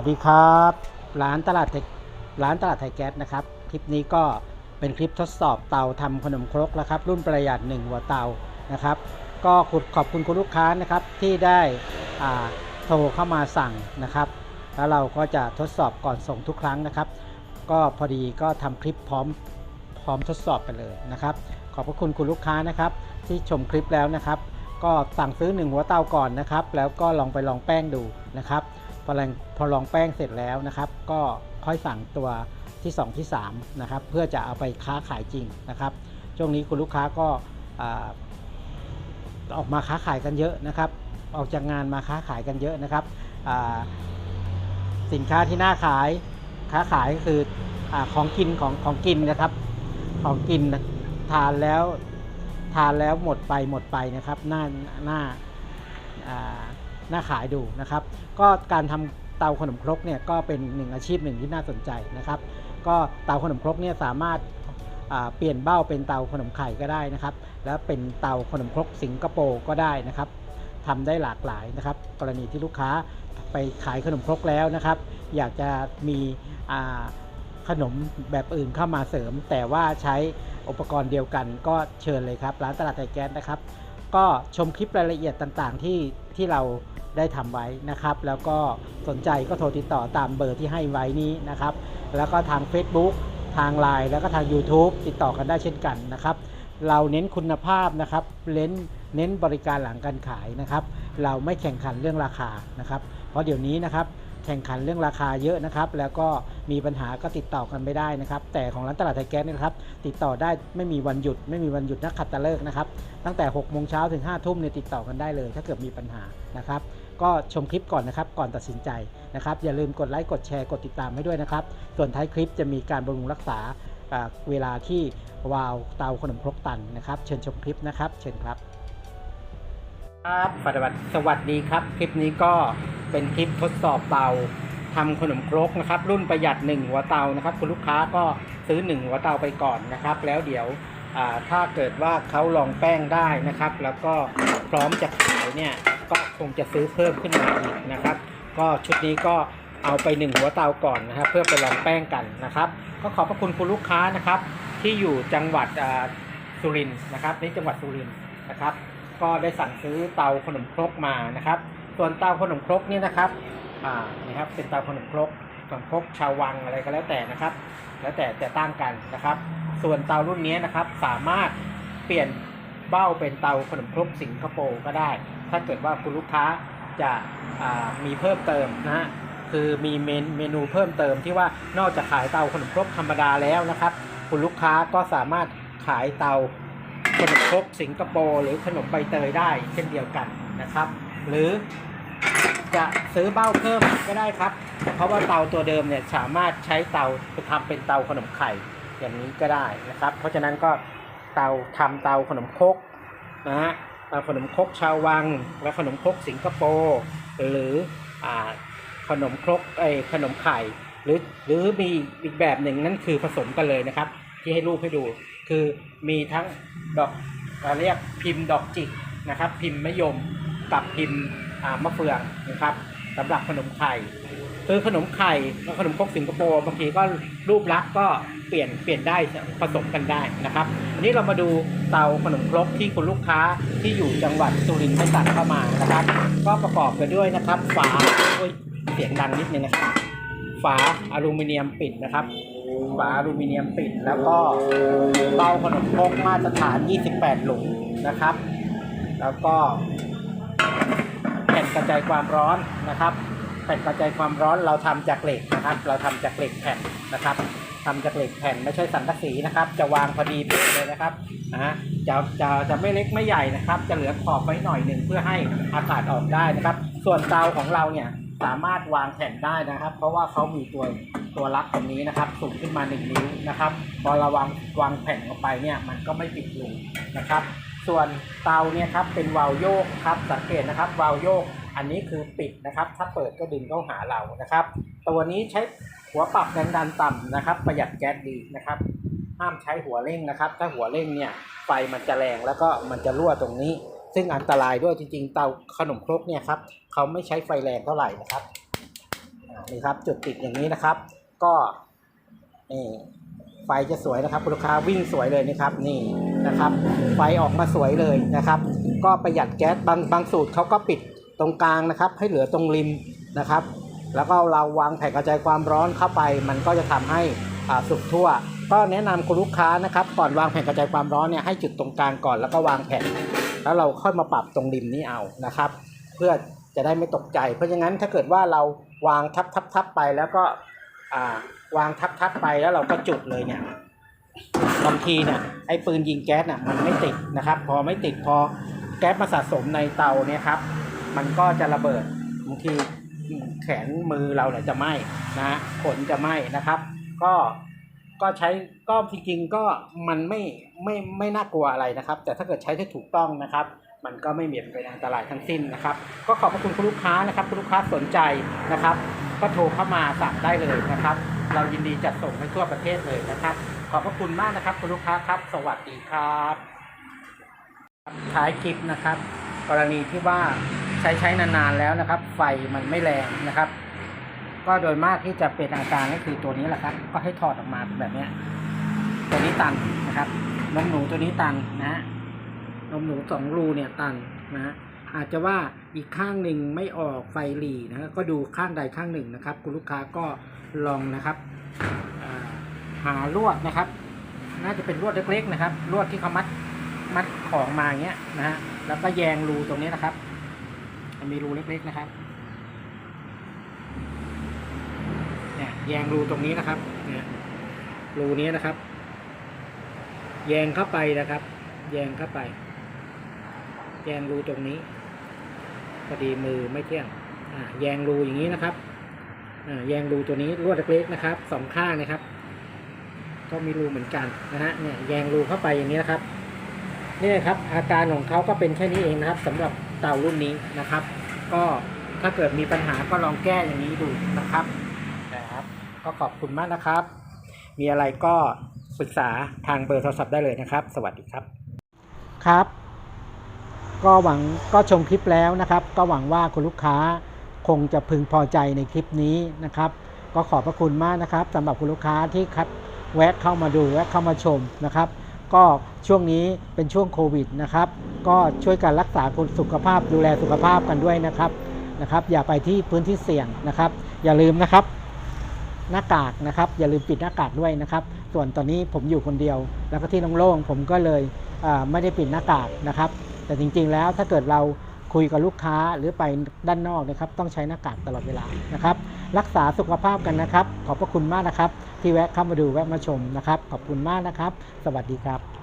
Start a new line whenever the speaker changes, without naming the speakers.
วัสดีครับร้านตลาดไทยร้านตลาดไทยแก๊สนะครับ คลิปนี้ก็เป็นคลิปทดสอบเตาทำขนมครกนะครับ รุ่นประหยัด1หัวเตานะครับ ก็ขุดขอบคุณคุณลูกค้านะครับที่ได้โทรเข้ามาสั่งนะครับ แล้วเราก็จะทดสอบก่อนส่งทุกครั้งนะครับ ก็พอดีก็ทำคลิปพร้อมพร้อมทดสอบไปเลยนะครับ ขอบพระคุณคุณลูกค้านะครับ ที่ชมคลิปแล้วนะครับ ก็สั่งซื้อ1หัวเตาก่อนนะครับ แล้วก็ลองไปลองแป้งดูนะครับ พอลองพอลองแป้งเสร็จแล้วนะครับ ก็ค่อยสั่งตัวที่ 2 ที่3นะครับเพื่อจะเอาไปค้าขายจริงนะครับ ช่วงนี้คุณลูกค้าก็อออกมาค้าขายกันเยอะนะครับ ออกจากงานมาค้าขายกันเยอะนะครับสินค้าที่น่าขายค้าขายก็คืออของกินของของกินนะครับ ของกินทานแล้วทานแล้วหมดไปหมดไปนะครับหน้าหน้า หน้าขายดูนะครับ ก็การทำเตาขนมครกเนี่ยก็เป็นหนึ่งอาชีพหนึ่งที่น่าสนใจนะครับ ก็เตาขนมครกเนี่ยสามารถาเปลี่ยนเบ้าเป็นเตาขนมไข่ก็ได้นะครับ แล้วเป็นเตาขนมครกสิงคโปร์ก็ได้นะครับทำได้หลากหลายนะครับ กรณีที่ลูกค้าไปขายขนมครกแล้วนะครับ อยากจะมีขนมแบบอื่นเข้ามาเสริม แต่ว่าใช้อุปกรณ์เดียวกันก็เชิญเลยครับ ร้านตลาดไทยแก๊สนะครับ ก็ชมคลิปรายละเอียดต่างๆที่ที่เราได้ทำไว้นะครับ แล้วก็สนใจก็โทรติดต่อตามเบอร์ที่ให้ไว้นี้นะครับ แล้วก็ทาง Facebook ทาง Line แล้วก็ทาง YouTube ติดต่อกันได้เช่นกันนะครับ เราเน้นคุณภาพนะครับเน้นเน้นบริการหลังการขายนะครับ เราไม่แข่งขันเรื่องราคานะครับ เพราะเดี๋ยวนี้นะครับ แข่งขันเรื่องราคาเยอะนะครับ แล้วก็มีปัญหาก็ติดต่อกันไม่ได้นะครับ แต่ของร้านตลาดไทยแก๊สนยนะครับ ติดต่อได้ไม่มีวันหยุด ไม่มีวันหยุดนักขัตฤกษ์นะครับ ตั้งแต่6โมงเช้าถึง5ทุ่มเนี่ยติดต่อกันได้เลย ถ้าเกิดมีปัญหานะครับ ก็ชมคลิปก่อนนะครับ ก่อนตัดสินใจนะครับ อย่าลืมกดไลค์ กดแชร์ กดติดตามให้ด้วยนะครับ ส่วนท้ายคลิปจะมีการบำรุงรักษาเวลาที่วาล์วเตาขนมครกตันนะครับ เชิญชมคลิปนะครับ เชิญครับ ครับสวัสดีสวัสดีครับ คลิปนี้ก็เป็นคลิปทดสอบเตาทำขนมครกนะครับ รุ่นประหยัด 1 หัวเตานะครับ คุณลูกค้าก็ซื้อ 1 หัวเตาไปก่อนนะครับ แล้วเดี๋ยวถ้าเกิดว่าเขาลองแป้งได้นะครับ แล้วก็พร้อมจะขายเนี่ยก็คงจะซื้อเพิ่มขึ้นมาอีกนะครับ ก็ชุดนี้ก็เอาไป 1 หัวเตาก่อนนะครับ เพื่อไปลองแป้งกันนะครับ ก็ขอบพระคุณคุณลูกค้านะครับ ที่อยู่จังหวัดสุรินทร์นะครับนี่จังหวัดสุรินทร์นะครับ ก็ได้สั่งซื้อเตาขนมครกมานะครับ ส่วนเตาขนมครกนี่นะครับอ่านะครับเป็นเตาขนมครกขนมครกชาววังอะไรก็แล้วแต่นะครับ แล้วแต่แต่ตั้งกันนะครับ ส่วนเตารุ่นนี้นะครับสามารถเปลี่ยนเบ้าเป็นเตาขนมครกสิงคโปร์ก็ได้ ถ้าเกิดว่าคุณลูกค้าจะอ่ามีเพิ่มเติมนะฮะคือมีเมนเมนูเพิ่มเติมที่ว่านอกจากขายเตาขนมครกธรรมดาแล้วนะครับ คุณลูกค้าก็สามารถขายเตา ขนมครกสิงคโปร์หรือขนมใบเตยได้เช่นเดียวกันนะครับ หรือจะซื้อเบ้าเพิ่มก็ได้ครับ เพราะว่าเตาตัวเดิมเนี่ยสามารถใช้เตาไปทำเป็นเตาขนมไข่อย่างนี้ก็ได้นะครับ เพราะฉะนั้นก็เตาทำเตาขนมครกนะฮะเตาขนมครกชาววัง และขนมครกสิงคโปร์หรืออ่าขนมครกไอขนมไข่ หรือหรือมีอีกแบบหนึ่งนั่นคือผสมกันเลยนะครับ ที่ให้รูปให้ดู คือมีทั้งดอกเราเรียกพิมพ์ดอกจิกนะครับ พิมพ์มะยมกับพิมพ์มะเฟืองนะครับสำหรับขนมไข่คือขนมไข่ขนมครกสิงคโปร์บางทีก็รูปลักษณ์ก็เปลี่ยนเปลี่ยนได้ผสมกันได้นะครับอันนี้เรามาดูเตาขนมครกที่คุณลูกค้าที่อยู่จังหวัดสุรินทร์ให้สั่งเข้ามานะครับ ก็ประกอบไปด้วยนะครับ ฝาโอ้ยเสียงดังนิดนึงนะครับ ฝาอลูมิเนียมปิดนะครับ ฝาอลูมิเนียมปิด แล้วก็เตาขนมครกมาตรฐาน 28 หลุมนะครับ แล้วก็แผ่นกระจายความร้อนนะครับ แผ่นกระจายความร้อนเราทำจากเหล็กนะครับ เราทำจากเหล็กแผ่นนะครับทำจากเหล็กแผ่นไม่ใช่สังกะสีนะครับ จะวางพอดีเป๊ะเลยนะครับนะฮะจะจะจะไม่เล็กไม่ใหญ่นะครับ จะเหลือขอบไว้หน่อยหนึ่งเพื่อให้อากาศออกได้นะครับ ส่วนเตาของเราเนี่ยสามารถวางแผ่นได้นะครับ เพราะว่าเขามีตัว ตัวล็อกตรงนี้นะครับสูงขึ้นมา 1 นิ้วนะครับ พอเราวางวางแผ่นลงไปเนี่ยมันก็ไม่ปิดรูนะครับ ส่วนเตาเนี่ยครับเป็นวาลโยกครับสังเกตนะครับวาลโยกอันนี้คือปิดนะครับ ถ้าเปิดก็ดึงเข้าหาเรานะครับ ตัวนี้ใช้หัวปรับแรงดันต่ำนะครับ ประหยัดแก๊สดีนะครับห้ามใช้หัวเร่งนะครับ ถ้าหัวเร่งเนี่ยไฟมันจะแรงแล้วก็มันจะรั่วตรงนี้ ซึ่งอันตรายด้วยจริงๆ เตาขนมครกเนี่ยครับเขาไม่ใช้ไฟแรงเท่าไหร่นะครับนี่ครับจุดติดอย่างนี้นะครับ ก็นี่ไฟจะสวยนะครับคุณลูกค้าวิ่งสวยเลยนะครับนี่นะครับ ไฟออกมาสวยเลยนะครับ ก็ประหยัดแก๊สบางบางสูตรเขาก็ปิดตรงกลางนะครับ ให้เหลือตรงริมนะครับ แล้วก็เราวางแผ่นกระจายความร้อนเข้าไป มันก็จะทำให้อ่าสุกทั่ว ก็แนะนำคุณลูกค้านะครับ ก่อนวางแผ่นกระจายความร้อนเนี่ยให้จุดตรงกลางก่อนแล้วก็วางแผ่นแล้วเราค่อยมาปรับตรงริมนี้เอานะครับ เพื่อจะได้ไม่ตกใจ เพราะฉะนั้นถ้าเกิดว่าเราวางทับทับทับไปแล้วก็ วางทับทับไปแล้วเราก็จุดเลยเนี่ยบางทีเนี่ยไอ้ปืนยิงแก๊สน่ะมันไม่ติดนะครับ พอไม่ติดพอแก๊สมาสะสมในเตาเนี่ยครับ มันก็จะระเบิดบางทีแขนมือเราเนี่ยจะไหม้นะขนจะไหม้นะครับ ก็ก็ใช้ก็จริงๆก็มันไม่ไม่ไม่น่ากลัวอะไรนะครับ แต่ถ้าเกิดใช้ที่ถูกต้องนะครับ มันก็ไม่มีเป็นอันตรายทั้งสิ้นนะครับ ก็ขอบพระคุณคุณลูกค้านะครับ คุณลูกค้าสนใจนะครับ ก็โทรเข้ามาสั่งได้เลยนะครับ เรายินดีจัดส่งให้ทั่วประเทศเลยนะครับ ขอบพระคุณมากนะครับ คุณลูกค้าครับ สวัสดีครับท้ายคลิปนะครับ กรณีที่ว่าใช้ใช้นานๆแล้วนะครับ ไฟมันไม่แรงนะครับ ก็โดยมากที่จะเป็นอาการก็คือตัวนี้แหละครับ ก็ให้ถอดออกมาแบบเนี้ยตัวนี้ตันนะครับนมหนูตัวนี้ตันนะฮะ นมหนูสองรูเนี่ยตันนะฮะอาจจะว่าอีกข้างหนึ่งไม่ออกไฟหลีนะก็ดูข้างใดข้างหนึ่งนะครับ คุณลูกค้าก็ลองนะครับหาลวดนะครับ น่าจะเป็นลวดเล็กๆนะครับลวดที่เขามัดมัดของมาอย่างเงี้ยนะฮะแล้วก็แยงรูตรงนี้นะครับมีรูเล็กๆนะครับเนี่ยแยงรูตรงนี้นะครับเนี่ยรูนี้นะครับ แยงเข้าไปนะครับ แยงเข้าไป แยงรูตรงนี้พอดีมือไม่เที่ยงอ่าแยงรูอย่างนี้นะครับอ่าแยงรูตัวนี้ลวดเล็กๆนะครับสองข้างนะครับ ก็มีรูเหมือนกันนะฮะเนี่ยแยงรูเข้าไปอย่างนี้นะครับนี่ครับ อาการของเขาก็เป็นแค่นี้เองนะครับสำหรับเตารุ่นนี้นะครับ ก็ถ้าเกิดมีปัญหาก็ลองแก้อย่างนี้ดูนะครับนะครับ ก็ขอบคุณมากนะครับ มีอะไรก็ปรึกษาทางเบอร์โทรศัพท์ได้เลยนะครับ สวัสดีครับครับ ก็หวังก็ชมคลิปแล้วนะครับ ก็หวังว่าคุณลูกค้าคงจะพึงพอใจในคลิปนี้นะครับ ก็ขอบพระคุณมากนะครับสำหรับคุณลูกค้าที่คัดแวะเข้ามาดูแวะเข้ามาชมนะครับ ก็ช่วงนี้เป็นช่วงโควิดนะครับ ก็ช่วยกันรักษาคุณสุขภาพดูแลสุขภาพกันด้วยนะครับนะครับ อย่าไปที่พื้นที่เสี่ยงนะครับ อย่าลืมนะครับ หน้ากากนะครับ อย่าลืมปิดหน้ากากด้วยนะครับ ส่วนตอนนี้ผมอยู่คนเดียว แล้วก็ที่โล่งๆผมก็เลยไม่ได้ปิดหน้ากากนะครับ แต่จริงๆแล้วถ้าเกิดเราคุยกับลูกค้าหรือไปด้านนอกนะครับ ต้องใช้หน้ากากตลอดเวลานะครับ รักษาสุขภาพกันนะครับ ขอบพระคุณมากนะครับ ที่แวะเข้ามาดูแวะมาชมนะครับ ขอบคุณมากนะครับ สวัสดีครับ